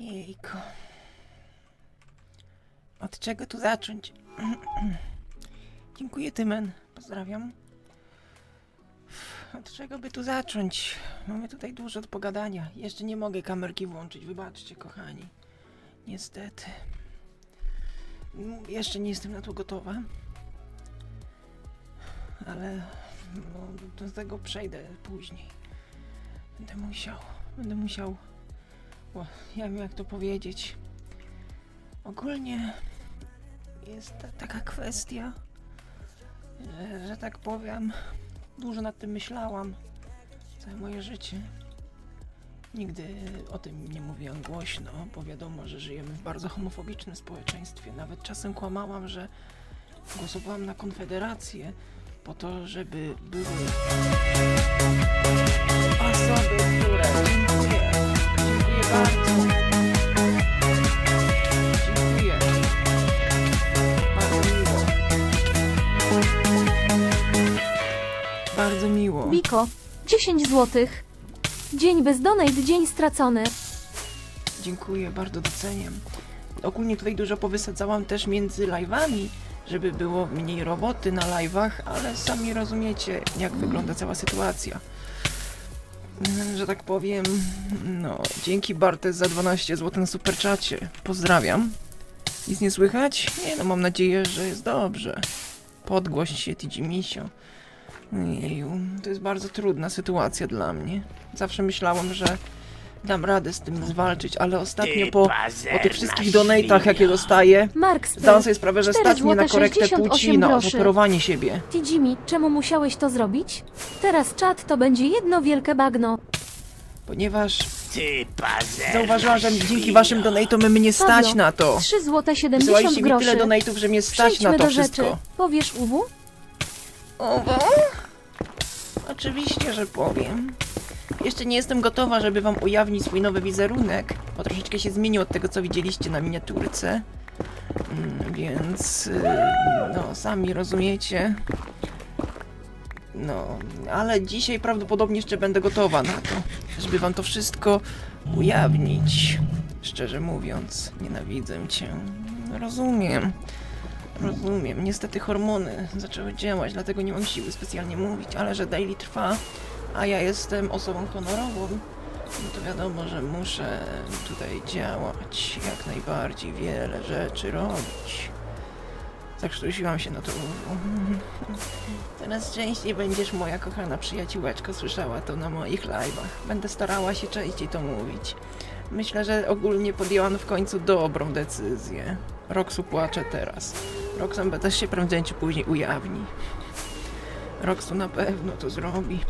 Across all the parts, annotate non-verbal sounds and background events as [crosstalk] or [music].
Jejku. Od czego tu zacząć? [clears throat] Dziękuję, Tymen. Pozdrawiam. Od czego by tu zacząć? Mamy tutaj dużo do pogadania. Jeszcze nie mogę kamerki włączyć, wybaczcie, kochani. Niestety. Jeszcze nie jestem na to gotowa. Ale no, do tego przejdę później. Będę musiał. Będę musiał. O, ja wiem jak to powiedzieć. Ogólnie jest ta, taka kwestia, że, że tak powiem, dużo nad tym myślałam całe moje życie. Nigdy o tym nie mówiłam głośno, bo wiadomo, że żyjemy w bardzo homofobicznym społeczeństwie. Nawet czasem kłamałam, że głosowałam na Konfederację po to, żeby były osoby, które... Bardzo miło. Biko, 10 złotych. Dzień bez donate, dzień stracony. Dziękuję, bardzo doceniam. Ogólnie tutaj dużo powysadzałam też między live'ami, żeby było mniej roboty na live'ach, ale sami rozumiecie, jak wygląda cała sytuacja. Mm, Że tak powiem, no, dzięki Bartes za 12 zł na superczacie. Pozdrawiam. Nic nie słychać? Nie no, mam nadzieję, że jest dobrze. Podgłoś się, Tidzi Misio. Jeju, to jest bardzo trudna sytuacja dla mnie. Zawsze myślałam, że dam radę z tym zwalczyć, ale ostatnio po, po tych wszystkich donatach, jakie dostaję, Mark zdałam sobie sprawę, że 4 stać mnie na złote korektę 68 płci, na groszy. operowanie siebie. Tidzimi, czemu musiałeś to zrobić? Teraz czat to będzie jedno wielkie bagno. Ponieważ Ty zauważyłam, że dzięki waszym donatom mnie stać Pablo, na to. 3 złote Wysłaliście 70 mi groszy. tyle donatów, że mnie stać Przejdźmy na to do wszystko. Powiesz UW? Owo? Oczywiście, że powiem. Jeszcze nie jestem gotowa, żeby wam ujawnić swój nowy wizerunek, bo troszeczkę się zmienił od tego, co widzieliście na miniaturce. Mm, Więc, y, no, sami rozumiecie. No, ale dzisiaj prawdopodobnie jeszcze będę gotowa na to, żeby wam to wszystko ujawnić. Szczerze mówiąc, nienawidzę cię. Rozumiem. Rozumiem. Niestety hormony zaczęły działać, dlatego nie mam siły specjalnie mówić, ale że daily trwa, a ja jestem osobą honorową, no to wiadomo, że muszę tutaj działać, jak najbardziej wiele rzeczy robić. Zakrztusiłam się na to. [laughs] Teraz częściej będziesz moja kochana przyjaciółeczka słyszała to na moich live'ach. Będę starała się częściej to mówić. Myślę, że ogólnie podjęłam w końcu dobrą decyzję. Roxu płacze teraz. Roxanne też się prędzej później ujawni. Roxu na pewno to zrobi.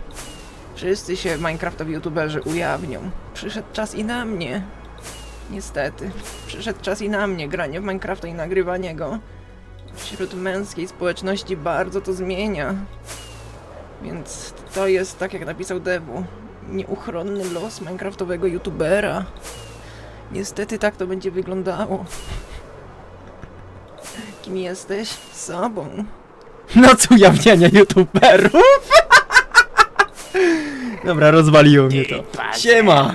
Wszyscy się Minecraftowi youtuberzy ujawnią. Przyszedł czas i na mnie. Niestety. Przyszedł czas i na mnie granie w Minecrafta i nagrywanie go. Wśród męskiej społeczności bardzo to zmienia. Więc to jest, tak jak napisał Devu, nieuchronny los Minecraftowego youtubera. Niestety tak to będzie wyglądało. Kim jesteś? Sobą. Noc ujawniania youtuberów! [laughs] Dobra, rozwaliło mnie to. Siema!